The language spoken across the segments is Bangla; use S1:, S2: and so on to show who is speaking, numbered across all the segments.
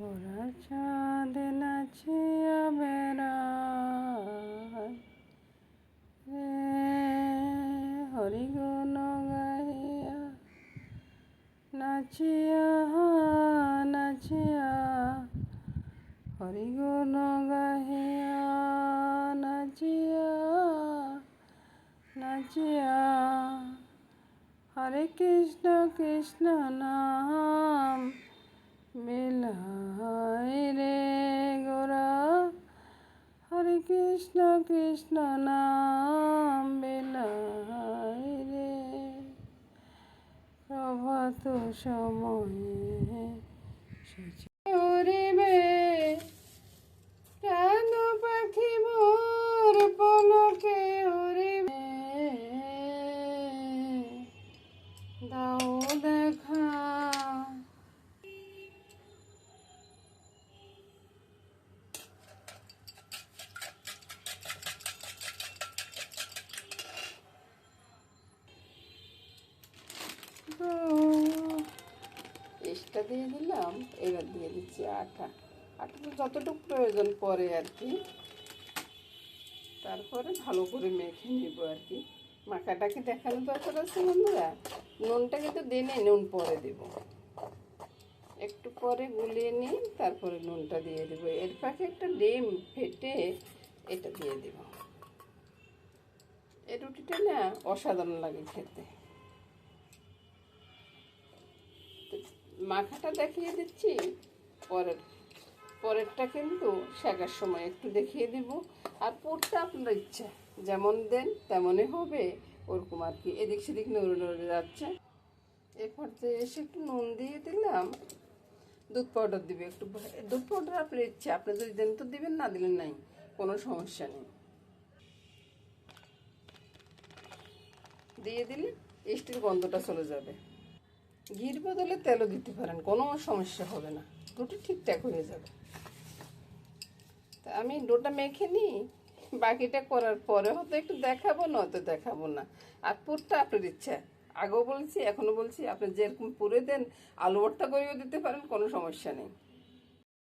S1: ওরা চাঁদ নাচিয়া বেড়ায় রে হরিগুণ গাইয়া নাচিয়া নাচিয়া। হরিগুণ গাহিয়া, নাচিয়া নাচিয়া। হরে কৃষ্ণ কৃষ্ণ নাম। মিলাই রে গোরা হরে কৃষ্ণ কৃষ্ণ নাম মিলাই রে প্রভাত সময়ে সূচি পেস্টটা দিয়ে দিলাম এবার দিয়ে দিচ্ছি আটা। আটা তো যতটুকু প্রয়োজন পরে আর কি। তারপরে ভালো করে মেখে নিব আর কি। মাখাটাকে দেখানো দরকার আছে বন্ধুরা? নুনটা কিন্তু দিনে, নুন পরে দেব। একটু পরে গুলিয়ে নিই তারপরে নুনটা দিয়ে দেব। এর ফাঁকে একটা ডিম ফেটে এটা দিয়ে দেব। এই রুটিটা না অসাধারণ লাগে খেতে। মাখাটা দেখিয়ে দিচ্ছি। পরের, পরেরটা কিন্তু শেখার সময় একটু দেখিয়ে দিব। আর পুরটা আপনার ইচ্ছা, যেমন দেন তেমনই হবে। ওরকম আর কি, এদিক সেদিক নড়ে নড়ে যাচ্ছে। এ পর্যায়ে এসে একটু নুন দিয়ে দিলাম। দুধ পাউডার দিবে একটু। দুধ পাউডার আপনার ইচ্ছে, আপনি যদি দেন তো দিবেন, না দিলেন নাই, কোনো সমস্যা নেই। দিয়ে দিলে স্টির গন্ধটা চলে যাবে। ঘির বদলে তেলও দিতে পারেন, কোনো সমস্যা হবে না। রুটি ঠিকঠাক হয়ে যাবে। তা আমি ডোটা মেখে নিই, বাকিটা করার পরে হয়তো একটু দেখাবো, নয়তো দেখাবো না। আর পুরটা আপনার ইচ্ছা। আগেও বলছি, এখনও বলছি, আপনি যেরকম পুরে দেন, আলু ভর্তা করেও দিতে পারেন, কোনো সমস্যা নেই।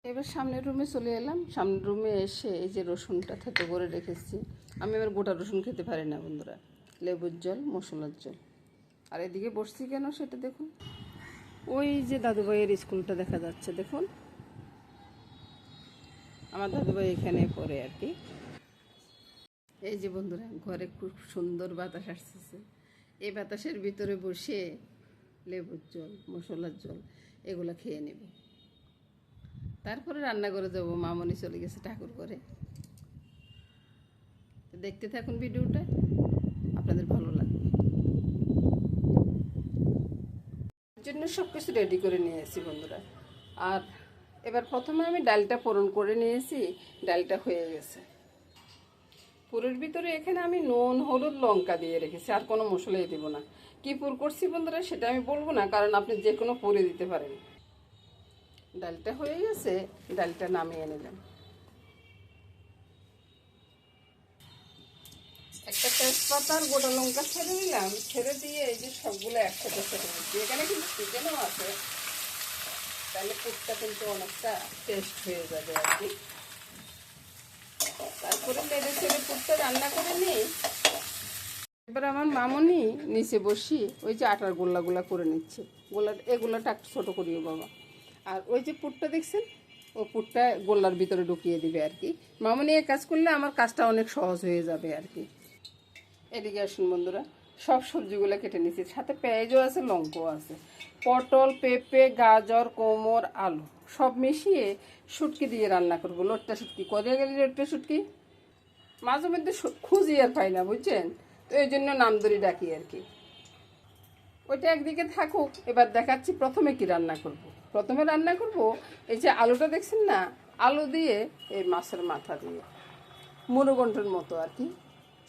S1: এবার সামনের রুমে চলে এলাম। সামনের রুমে এসে এই যে রসুনটা থেতো করে রেখেছি। আমি এবার গোটা রসুন খেতে পারি না, বন্ধুরা। লেবুর জল, মশলার জল। আর এদিকে বসছি কেন সেটা দেখুন। ওই যে দাদুভাইয়ের স্কুলটা দেখা যাচ্ছে দেখুন। আমার দাদুভাই এখানে পড়ে আর কি। এই যে বন্ধুরা ঘরে খুব সুন্দর বাতাস আসতেছে। এই বাতাসের ভিতরে বসে লেবুর জল মশলার জল এগুলো খেয়ে নেব। তারপরে রান্না করে যাব মামনি চলে গেছে ঠাকুর করে দেখতে থাকুন ভিডিওটা। আপনাদের ভালো লাগবে এর জন্য সব কিছু রেডি করে নিয়েছি বন্ধুরা। আর এবার প্রথমে আমি ডালটা পূরণ করে নিয়েছি, ডালটা হয়ে গেছে। পুরের ভিতরে এখানে আমি নুন, হলুদ, লঙ্কা দিয়ে রেখেছি, আর কোনো মশলাই দেবো না। কী পুর করছি বন্ধুরা সেটা আমি বলব না, কারণ আপনি যে কোনো পুরে দিতে পারেন। ডালটা হয়ে গেছে, ডালটা নামিয়ে নিলাম। একটা তেজপাতা আর গোটা লঙ্কা ছেড়ে দিলাম। ছেড়ে দিয়ে এই যে সবগুলো একসাথে ছেড়ে দিচ্ছি। এখানে কিন্তু চিকেনও আছে। তাহলে পুরটা কিন্তু অনেকটা টেস্ট হয়ে যাবে আর কি। তারপরে নেড়ে ছেড়ে পুরটা রান্না করে নিই। এবার আমার মামনি নিচে বসি ওই যে আটার গোল্লাগুলা করে নিচ্ছে। গোল্লা এগুলোটা একটু ছোটো করিও বাবা। আর ওই যে পুরটা দেখছেন? ও পুরটা গোল্লার ভিতরে ঢুকিয়ে দিবে আর কি। মামনি এ কাজ করলে আমার কাজটা অনেক সহজ হয়ে যাবে আর কি। এদিকে আসুন বন্ধুরা, সব সবজিগুলো কেটে নিচ্ছি। সাথে পেঁয়াজও আছে, লঙ্কাও আছে। পটল, পেঁপে, গাজর, কোমর, আলু, সব মিশিয়ে শুটকি দিয়ে রান্না করব। লোটটা শুটকি। করে গেলে লোটটা শুটকি? মাঝে মধ্যে খুঁজি আর পাই না, বুঝছেন? তো এই জন্য নাম ধরে ডাকি আর কি। ওইটা একদিকে থাকুক, এবার দেখাচ্ছি প্রথমে কি রান্না করব। প্রথমে রান্না করব, এই যে আলুটা দেখছেন না? আলু দিয়ে এই মাছের মাথা দিয়ে মুরগন্টের মতো আর কি।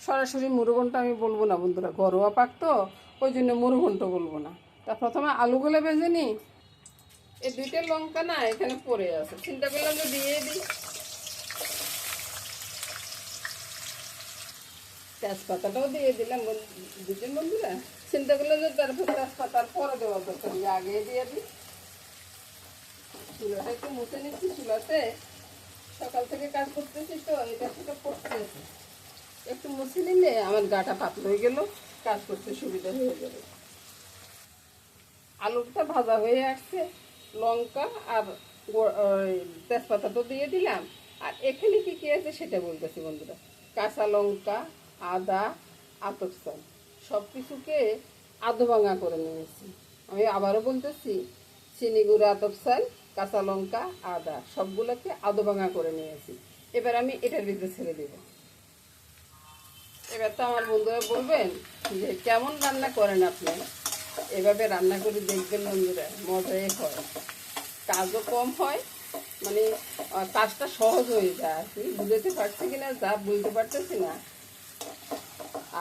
S1: সরাসরি মুরগন্ট আমি বলব না বন্ধুরা, ঘরোয়া পাক তো, ওই জন্য মুরগন্ট বলব না। তা প্রথমে আলুগুলো ভেজে নিই। এই দুইটা লঙ্কা না এখানে পড়ে আছে, চিন্তা করলাম যে দিয়ে দিই। তেজপাতাটাও দিয়ে দিলাম দুজন বন্ধুরা? চিন্তা করলাম যে তারপর তেজপাতার পরে দেওয়া দরকার আগে দিয়ে দিই। চুলাটা একটু মুছে নিচ্ছি, চুলাতে সকাল থেকে কাজ করতেছি তো, এটা সেটা করতেছি। একটু মুছে নিলে আমার গাটা পাতলা হয়ে গেল, কাজ করতে সুবিধা হয়ে যাবে। আলুটা ভাজা হয়ে আসছে, লঙ্কা আর তেজপাতা তো দিয়ে দিলাম। আর এখানে কি কি আছে সেটা বলতেছি বন্ধুরা। কাঁচা লঙ্কা, আদা আতক সব কিছুকে আধো ভাঙা করে নিয়েছি। আমি আবারও বলতেছি, চিনি গুঁড়ো চাল, কাঁচা লঙ্কা, আদা, সবগুলোকে আধো ভাঙা করে নিয়েছি। এবার আমি এটার ভিতরে ছেড়ে দেবো। এবার তো আমার বন্ধুরা বলবেন যে কেমন রান্না করেন আপনি? এভাবে রান্না করে দেখবেন বন্ধুরা, মজাই হয়। কাজও কম হয় মানে কাজটা সহজ হয়ে যায় আর কি। বুঝতে পারছি কিনা, যা বুঝতে পারতেছি না।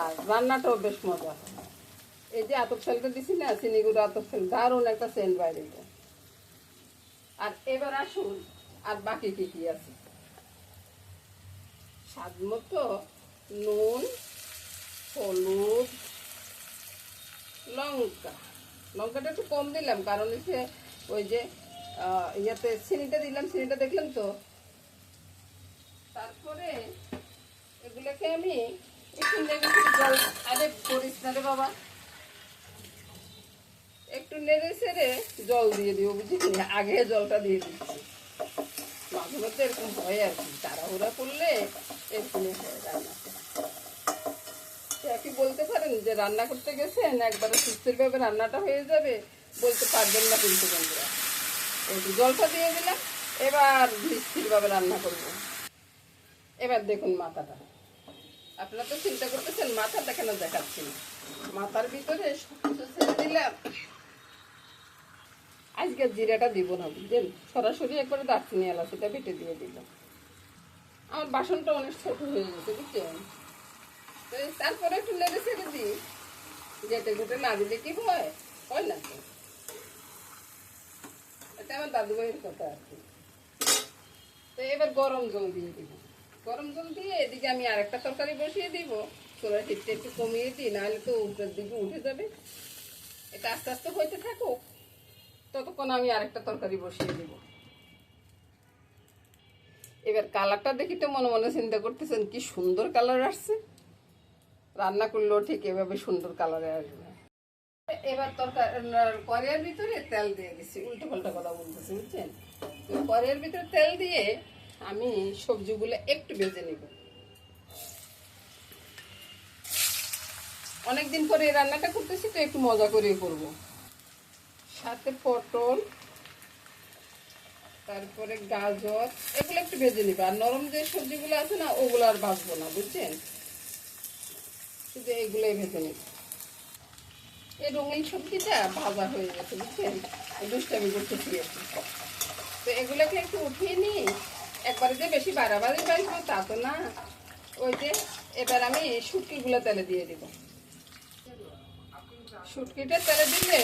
S1: আর রান্নাটাও বেশ মজা হয়। এই যে আতপ চালটা দিছি না, চিনিগুড়ো আতপ চাল, দারুণ একটা সেন্ট বাইরে। আর এবার আসুন, আর বাকি কি কি আছে? স্বাদ মতো নুন, হলুদ, লঙ্কা। লঙ্কাটা একটু কম দিলাম, কারণ হচ্ছে ওই যে ইয়াতে চিনিটা দিলাম, চিনিটা দেখলাম তো। তারপরে এগুলোকে আমি একটু জল, আরে করিস না রে বাবা। একটু নেড়ে ছেড়ে জল দিয়ে দিব বুঝলি? আগে জলটা দিয়ে দিচ্ছি। মাঝে মধ্যে এরকম হয় আর কি, তাড়াহুড়া করলে এরকম হয় রান্নাটা কি বলতে পারেন যে রান্না করতে গেছেন, একবারে সুস্থিরভাবে রান্নাটা হয়ে যাবে, বলতে পারবেন না কিন্তু বন্ধুরা। একটু জলটা দিয়ে দিলাম, এবার স্থিরভাবে রান্না করব। এবার দেখুন মাথাটা। আপনারা তো চিন্তা করতেছেন, মাথাটা কেন দেখাচ্ছি না? মাথার ভিতরে সব ছেড়ে দিলাম। আজকে জিরাটা দিব না, বুঝলেন? সরাসরি একবারে দারচিনি এলাচিটা বেটে দিয়ে দিলাম। আমার বাসনটা অনেক ছোট হয়ে গেছে বুঝছেন তারপরে একটু নেড়ে ছেড়ে দিই। যেতে ঘুটে না দিলে কি হয়? হয় না তো। এটা আমার দাদু ভাইয়ের কথা আর কি। তো এবার গরম জল দিয়ে দিব। গরম জল দিয়ে এদিকে আমি আরেকটা তরকারি বসিয়ে দিব। চোলার হিটটা একটু কমিয়ে দিই, নাহলে তো উপরের দিকে উঠে যাবে। এটা আস্তে আস্তে হইতে থাকুক। ততক্ষণ আমি আরেকটা তরকারি বসিয়ে দিব। এবার কালারটা দেখি তো মনে মনে চিন্তা করতেছেন, কি সুন্দর কালার আসছে। রান্না করলেও ঠিক এভাবে সুন্দর কালারে আসবে। এবার তরকার কড়াইয়ের ভিতরে তেল দিয়ে দিচ্ছি উল্টো পাল্টা কথা বলতেছি, বুঝছেন? তো কড়াইয়ের ভিতরে তেল দিয়ে আমি সবজিগুলো একটু ভেজে নিব। অনেকদিন পরে এই রান্নাটা করতেছি, তো একটু মজা করে করব। সাথে পটল, তারপরে গাজর, এগুলো একটু ভেজে নিব। আর নরম যে সবজিগুলো আছে না, ওগুলো আর ভাজবো না, বুঝছেন? শুধু এইগুলোই ভেজে নিব। এই রঙিন সবজিটা ভাজা হয়ে গেছে, বুঝছেন? এই দুষ্টামি করতেছি একটু তো এগুলোকে একটু উঠিয়ে নিই। একবারে যে বেশি বাড়াবাড়ি বাড়বো তা তো না। ওই যে, এবার আমি শুটকিগুলো তেলে দিয়ে দিব। শুটকিটা তেলে দিলে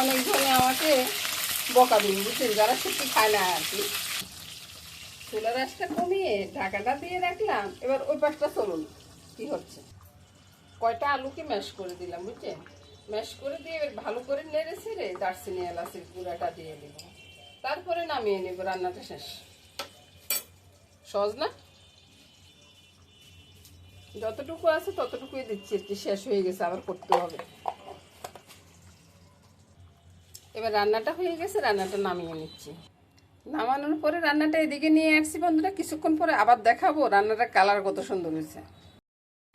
S1: অনেক অনেকজনে আমাকে বকা দিন বুঝছেন? যারা শুটকি খায় না আর কি। চুলার আঁচটা কমিয়ে ঢাকাটা দিয়ে রাখলাম। এবার ওই পাশটা চলুন কি হচ্ছে? কয়টা আলুকে ম্যাশ করে দিলাম, বুঝছেন? ম্যাশ করে দিয়ে এবার ভালো করে নেড়ে ছেড়ে দারচিনি, এলাচের গুঁড়াটা দিয়ে দেবো তারপরে নামিয়ে নেব, রান্নাটা শেষ। সহজ না? যতটুকু আছে ততটুকুই দিচ্ছি আর শেষ হয়ে গেছে, আবার করতে হবে। এবার রান্নাটা হয়ে গেছে, রান্নাটা নামিয়ে নিচ্ছি। নামানোর পরে রান্নাটা এদিকে নিয়ে আসছি, বন্ধুরা। কিছুক্ষণ পরে আবার দেখাবো রান্নাটা কালার কত সুন্দর হয়েছে।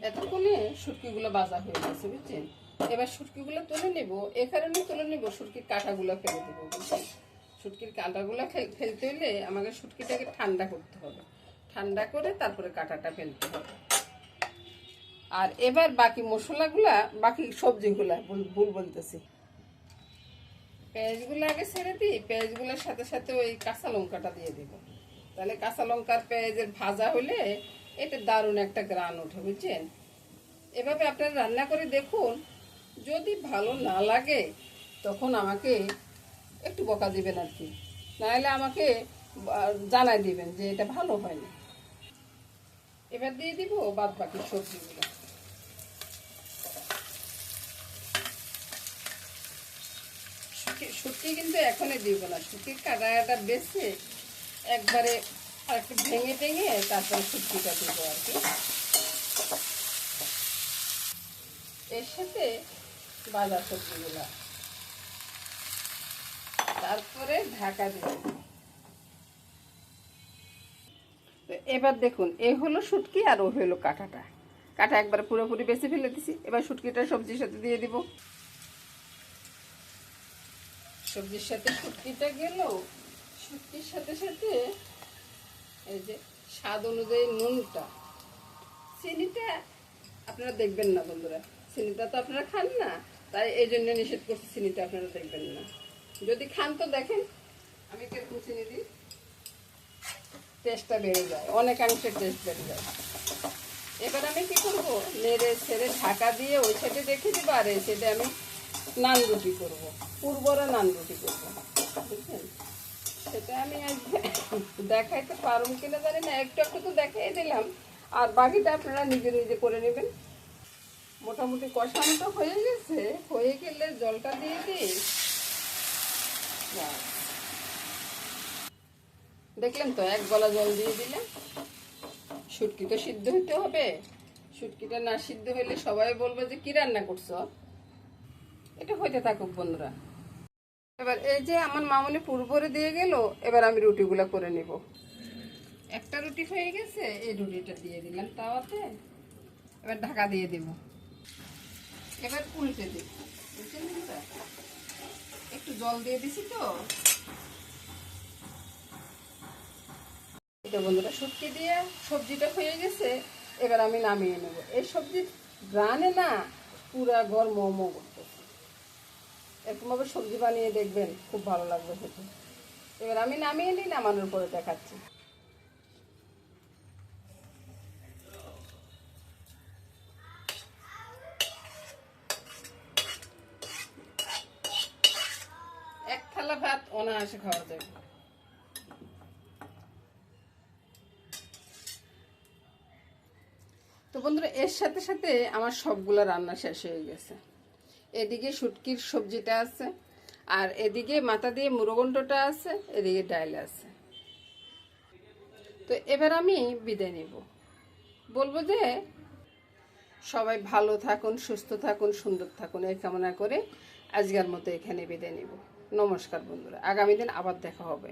S1: এতক্ষণে সুটকিগুলো বাজা হয়ে গেছে, বুঝছেন? এবার সুটকিগুলো তুলে নেব, এ কারণে তুলে নেব সুটকির কাঁটাগুলো ফেলে দেবো, বুঝছেন? সুটকির কাঁটাগুলো ফেল- ফেলতে হলে আমাকে সুটকিটাকে ঠান্ডা করতে হবে। ঠান্ডা করে তারপরে কাঁটাটা ফেলতে হবে। আর এবার বাকি মশলাগুলা, বাকি সবজিগুলা ভুল বলতেছি। পেঁয়াজগুলো আগে ছেড়ে দিই, পেঁয়াজগুলোর সাথে সাথে ওই কাঁচা লঙ্কাটা দিয়ে দিব। তাহলে কাঁচা লঙ্কার পেঁয়াজের ভাজা হলে এটা দারুণ একটা গ্রান ওঠে, বুঝছেন? এভাবে আপনারা রান্না করে দেখুন, যদি ভালো না লাগে, তখন আমাকে একটু বকা দিবেন আর কি। নাহলে আমাকে জানাই দিবেন যে এটা ভালো হয়নি। এবার দিয়ে দিব বাদ বাকি সবজিগুলো শুটকি কিন্তু এখনই দিব না। শুটকি কাটা বেছে একবারে আর একটু ভেঙে টেঙে তারপরে শুটকিটা দিব আর কি। এর সাথে বাজার সবজিগুলো। তারপরে ঢাকা দিব। এবার দেখুন, এ হলো শুটকি আর ও হলো কাঁটাটা। কাঁটা একবার পুরোপুরি বেছে ফেলে দিছি। এবার শুটকিটা সবজির সাথে দিয়ে দিব। সবজির সাথে শুটকিটা গেল। শুটকির সাথে সাথে এই যে স্বাদ অনুযায়ী নুনটা। চিনিটা আপনারা দেখবেন না বন্ধুরা। চিনিটা তো আপনারা খান না। তাই এই জন্য নিষেধ করছি চিনিটা আপনারা দেখবেন না। যদি খান তো দেখেন, আমি কীরকম চিনি দিই? টেস্টটা বেড়ে যায়, অনেকাংশে টেস্ট বেড়ে যায়। এবার আমি কি করব? নেড়ে ছেড়ে ঢাকা দিয়ে ওই সাইডে রেখে দেবো, আর এই সাইডে আমি নান রুটি করব। পূর্বরা নান রুটি করব। বুঝছেন সেটা আমি দেখাইতে পারুন কিনা জানি না, একটু একটু তো দেখাই দিলাম। আর বাকিটা আপনারা নিজে নিজে করে নেবেন। মোটামুটি কষানোটা হয়ে গেছে, হয়ে গেলে জলটা দিয়ে দিই। দেখলেন তো, এক গলা জল দিয়ে দিলে শুটকি তো সিদ্ধ হইতে হবে। শুটকিটা না সিদ্ধ হইলে সবাই বলবে যে, কি রান্না করছ? এটা হইতে থাকুক, বন্ধুরা। এবার এই যে আমার মামনি পূর্বরে দিয়ে গেল, এবার আমি রুটিগুলো করে নিব। একটা রুটি হয়ে গেছে, এই রুটিটা দিয়ে দিলাম তাওয়াতে। এবার ঢাকা দিয়ে দিব। এবার উল্টে বন্ধুরা? একটু জল দিয়ে দিছি তো। এটা বন্ধুরা, শুটকি দিয়ে সবজিটা হয়ে গেছে, এবার আমি নামিয়ে নেব। এই সবজি রানে না পুরা ঘর মোমো করতেছে। এরকমভাবে সবজি বানিয়ে দেখবেন, খুব ভালো লাগবে খেতে। এবার আমি নামিয়ে নিই নামানোর পরে দেখাচ্ছি। এক থালা ভাত অনায়াসে খাওয়া যাবে তো বন্ধুরা, এর সাথে সাথে আমার সবগুলো রান্না শেষ হয়ে গেছে। এদিকে শুটকির সবজিটা আছে, আর এদিকে মাথা দিয়ে মুরগন্ডটা আছে, এদিকে ডাইল আছে। তো এবার আমি বিদায় নেব। বলব যে সবাই ভালো থাকুন, সুস্থ থাকুন, সুন্দর থাকুন, এই কামনা করে আজকের মতো এখানে বিদায় নেব। নমস্কার বন্ধুরা, আগামী দিন আবার দেখা হবে।